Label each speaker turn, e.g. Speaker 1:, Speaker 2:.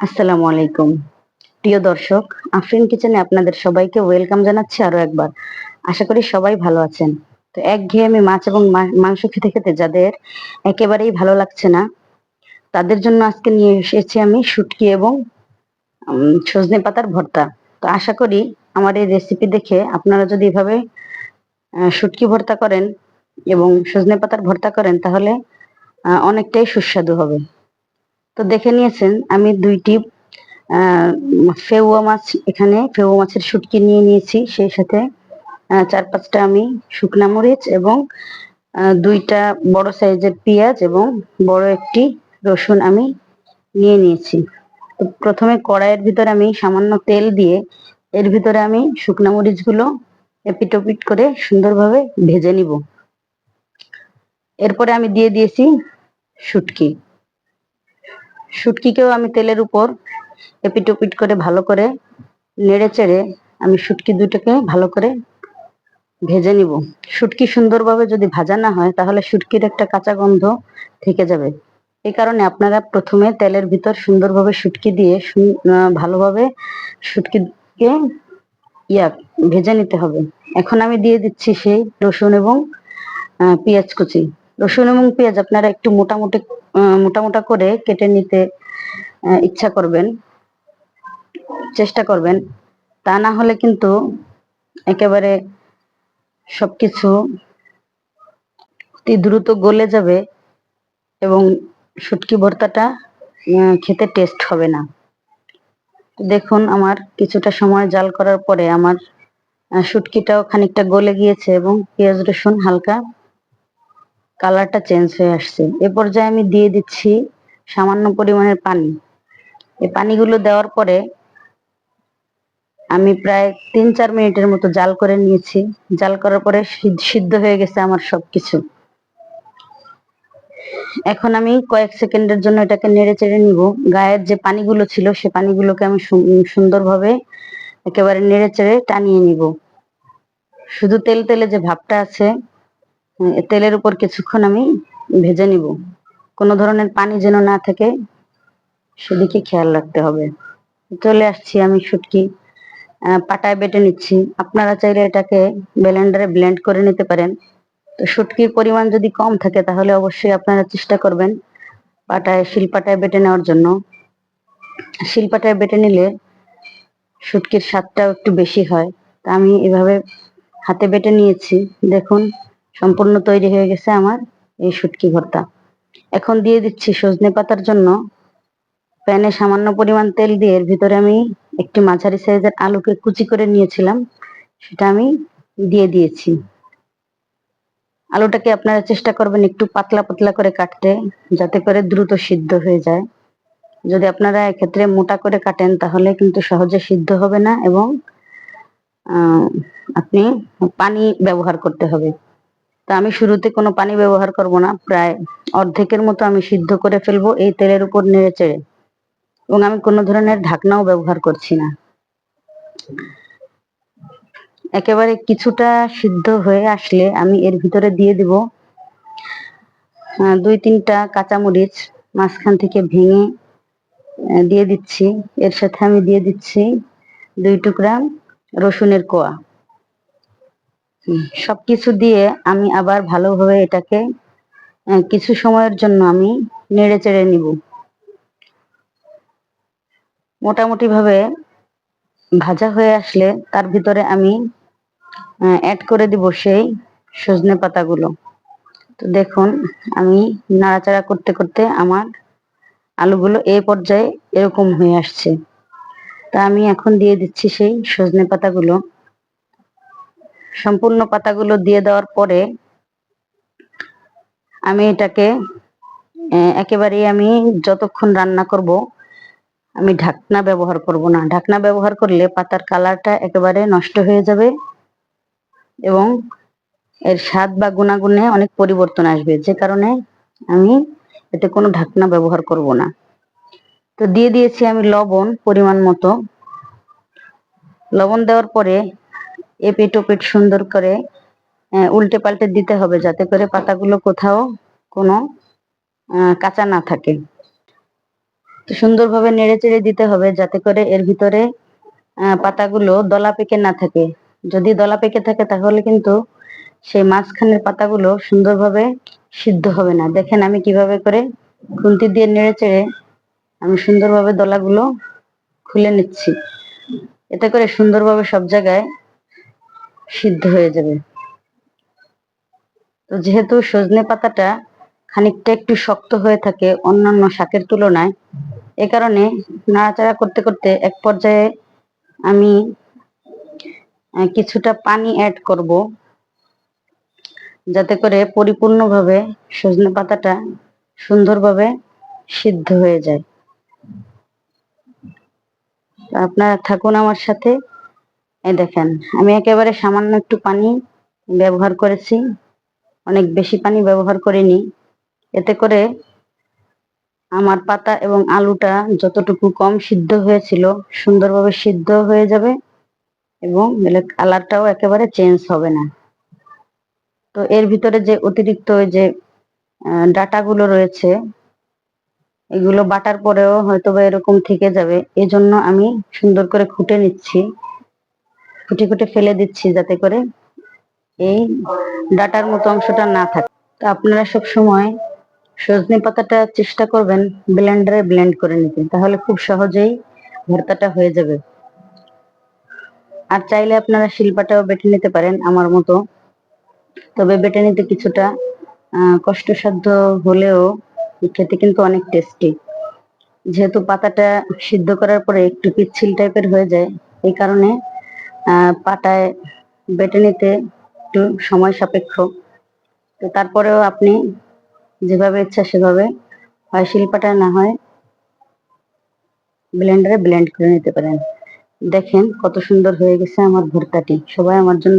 Speaker 1: আসসালামু আলাইকুম। প্রিয় দর্শক, আফরিন কিচেনে আপনাদের সবাইকে ওয়েলকাম জানাচ্ছি আরও একবার। আশা করি সবাই ভালো আছেন। তো একঘেয়েমি মাছ এবং মাংস খেতে খেতে যাদের একেবারেই ভালো লাগছে না, তাদের জন্য আজকে নিয়ে এসেছি আমি শুটকি এবং সজনে পাতার ভর্তা। তো আশা করি আমার এই রেসিপি দেখে আপনারা যদি এভাবে শুটকি ভর্তা করেন এবং সজনে পাতার ভর্তা করেন তাহলে অনেকটাই সুস্বাদু হবে। তো দেখে নিয়েছেন, আমি দুইটি ফেউয়া মাছ এখানে, ফেউয়া মাছের শুটকি নিয়ে নিয়েছি, সেই সাথে চার পাঁচটা আমি শুকনা মরিচ এবং দুইটা বড় সাইজের পেঁয়াজ এবং বড় একটি রসুন আমি নিয়ে নিয়েছি। তো প্রথমে কড়াইয়ের ভিতরে আমি সামান্য তেল দিয়ে, এর ভিতরে আমি শুকনা মরিচগুলো এপিটোপিট করে সুন্দরভাবে ভেজে নিব। এরপরে আমি দিয়ে দিয়েছি শুটকি। শুটকিকেও আমি তেলের উপর এপিটোপিট করে ভালো করে নেড়ে চেড়ে আমি শুটকি দুটোকে ভালো করে ভেজে নিব। শুটকি সুন্দরভাবে যদি ভাজা না হয়, তাহলে শুটকির একটা কাঁচা গন্ধ থেকে যাবে। এই কারণে আপনারা প্রথমে তেলের ভিতর সুন্দরভাবে শুটকি দিয়ে ভালোভাবে শুটকিকে ইয়া, ভেজে নিতে হবে। এখন আমি দিয়ে দিচ্ছি সেই রসুন এবং পেঁয়াজ কুচি। রসুন এবং পেঁয়াজ আপনারা একটু মোটামুটি মোটা মোটা করে কেটে নিতে ইচ্ছা করবেন, চেষ্টা করবেন। তা না হলে কিন্তু একেবারে সবকিছু অতি দ্রুত গলে যাবে এবং শুটকি ভর্তাটা খেতে টেস্ট হবে না। দেখুন আমার কিছুটা সময় জাল করার পরে আমার শুটকিটাও খানিকটা গলে গিয়েছে এবং পেঁয়াজ রসুন হালকা কালারটা চেঞ্জ হয়ে আসছে। এ পর্যায়ে আমি দিয়ে দিচ্ছি সামান্য পরিমাণের পানি। এই পানিগুলো দেওয়ার পরে আমি প্রায় তিন চার মিনিটের মতো জাল করে নিয়েছি। জাল করার পরে সিদ্ধ- হয়ে গেছে আমার সবকিছু। এখন আমি কয়েক সেকেন্ডের জন্য এটাকে নেড়ে চেড়ে নিব। গায়ের যে পানিগুলো ছিল, সে পানিগুলোকে আমি সুন্দরভাবে একেবারে নেড়ে চেড়ে টানিয়ে নিব। শুধু তেল তেলে যে ভাবটা আছে তেলের উপর কিছুক্ষণ আমি ভেজে নিব। কোনো ধরনের পানি যেন না থাকে, সেদিকে খেয়াল রাখতে হবে। চলে আসছি আমি শুটকি পাটায় বেটে নিচ্ছি। আপনারা চাইলে এটাকে ব্লেন্ডারে ব্লেন্ড করে নিতে পারেন। তো শুটকির পরিমাণ যদি কম থাকে, তাহলে অবশ্যই আপনারা চেষ্টা করবেন পাটায় শিলপাটায় বেটে নেওয়ার জন্য। শিলপাটায় বেটে নিলে শুটকির স্বাদটাও একটু বেশি হয়। তা আমি এভাবে হাতে বেটে নিয়েছি। দেখুন সম্পূর্ণ তৈরি হয়ে গেছে আমার এই শুটকি ভর্তা। এখন দিয়ে দিচ্ছি সজনে পাতার জন্য প্যানে সামান্য পরিমাণ তেল দিয়ে এর ভিতরে আমি একটি মাঝারি সাইজের আলুকে কুচি করে নিয়েছিলাম, সেটা আমি দিয়ে দিয়েছি। আলুটাকে আপনারা চেষ্টা করবেন একটু পাতলা পাতলা করে কাটতে, যাতে করে দ্রুত সিদ্ধ হয়ে যায়। যদি আপনারা এক্ষেত্রে মোটা করে কাটেন, তাহলে কিন্তু সহজে সিদ্ধ হবে না এবং আপনি পানি ব্যবহার করতে হবে। তা আমি শুরুতে কোনো পানি ব্যবহার করব না। প্রায় অর্ধেকের মতো আমি সিদ্ধ করে ফেলব এই তেলের উপর নেড়ে চেড়ে। এবং আমি কোনো ধরনের ঢাকনাও ব্যবহার করছি না। একেবারে কিছুটা সিদ্ধ হয়ে আসলে আমি এর ভিতরে দিয়ে দিব দুই তিনটা কাঁচামরিচ, মাঝখান থেকে ভেঙে দিয়ে দিচ্ছি। এর সাথে আমি দিয়ে দিচ্ছি দুই টুকরা রসুনের কোয়া। সবকিছু দিয়ে আমি আবার ভালোভাবে এটাকে কিছু সময়ের জন্য আমি নেড়ে চেড়ে নিব। মোটামুটি ভাবে ভাজা হয়ে আসলে তার ভিতরে আমি অ্যাড করে দিব সেই সজনে পাতাগুলো। তো দেখুন, আমি নাড়াচাড়া করতে করতে আমার আলুগুলো এই পর্যায়ে এরকম হয়ে আসছে। তা আমি এখন দিয়ে দিচ্ছি সেই সজনে পাতাগুলো। সম্পূর্ণ পাতাগুলো দিয়ে দেওয়ার পরে আমি এটাকে একেবারেই আমি যতক্ষণ রান্না করব, আমি ঢাকনা ব্যবহার করব না। ঢাকনা ব্যবহার করলে পাতার কালারটা একেবারে নষ্ট হয়ে যাবে এবং এর স্বাদ বা গুণাগুণে অনেক পরিবর্তন আসবে। যে কারণে আমি এতে কোনো ঢাকনা ব্যবহার করব না। তো দিয়ে দিয়েছি আমি লবণ পরিমাণ মতো। লবণ দেওয়ার পরে এপিট ওপিট সুন্দর করে উল্টে পাল্টে দিতে হবে যাতে করে পাতাগুলো কোথাও কোনো কাঁচা না থাকে। সুন্দরভাবে নেড়ে চেড়ে দিতে হবে যাতে করে এর ভিতরে পাতাগুলো দলা পেকে না থাকে। যদি দলা পেকে থাকে তাহলে কিন্তু সেই মাঝখানের পাতাগুলো সুন্দরভাবে সিদ্ধ হবে না। দেখেন আমি কীভাবে করে খুন্তি দিয়ে নেড়ে চেড়ে আমি সুন্দরভাবে দলাগুলো খুলে নিচ্ছি। এতে করে সুন্দরভাবে সব জায়গায় সিদ্ধ হয়ে যাবে। তো যেহেতু সজনে পাতাটা খানিকটা একটু শক্ত হয়ে থাকে অন্যান্য শাকের তুলনায়, এ কারণে নাড়াচাড়া করতে করতে এক পর্যায়ে আমি কিছুটা পানি অ্যাড করব, যাতে করে পরিপূর্ণভাবে সজনে পাতাটা সুন্দরভাবে সিদ্ধ হয়ে যায়। আপনারা থাকুন আমার সাথে। এই দেখেন, আমি একেবারে সামান্য একটু পানি ব্যবহার করেছি। অনেক বেশি পানি ব্যবহার করিনি। এতে করে আমার পাতা এবং আলুটা যতটুকু কম সিদ্ধ হয়েছিল, সুন্দরভাবে সিদ্ধ হয়ে যাবে এবং কালারটাও একেবারে চেঞ্জ হবে না। তো এর ভিতরে যে অতিরিক্ত ওই যে ডাটাগুলো রয়েছে, এগুলো বাটার পরেও হয়তো বা এরকম থেকে যাবে। এজন্য আমি সুন্দর করে খুঁটে নিচ্ছি। খুঁটে খুঁটে ফেলে দিচ্ছি যাতে করে এই ডাটার মতো অংশটা না থাকে। তো আপনারা সব সময় সজনে পাতাটা চেষ্টা করবেন ব্লেন্ডারে ব্লেন্ড করে নিতে, তাহলে খুব সহজেই ভর্তাটা হয়ে যাবে। আর চাইলে আপনারা শিল্পাটাও বেটে নিতে পারেন আমার মতো। তবে বেটে নিতে কিছুটা কষ্টসাধ্য হলেও খেতে কিন্তু অনেক টেস্টি। যেহেতু পাতাটা সিদ্ধ করার পরে একটু পিচ্ছিল টাইপের হয়ে যায়, এই কারণে পাটায় বেটে নিতে একটু সময় সাপেক্ষ। তো তারপরেও আপনি যেভাবে ইচ্ছা সেভাবে হয় শিল্পাটা না হয় ব্লেন্ডারে ব্লেন্ড করে নিতে পারেন। দেখেন কত সুন্দর হয়ে গেছে আমার ভর্তাটি। সবাই আমার জন্য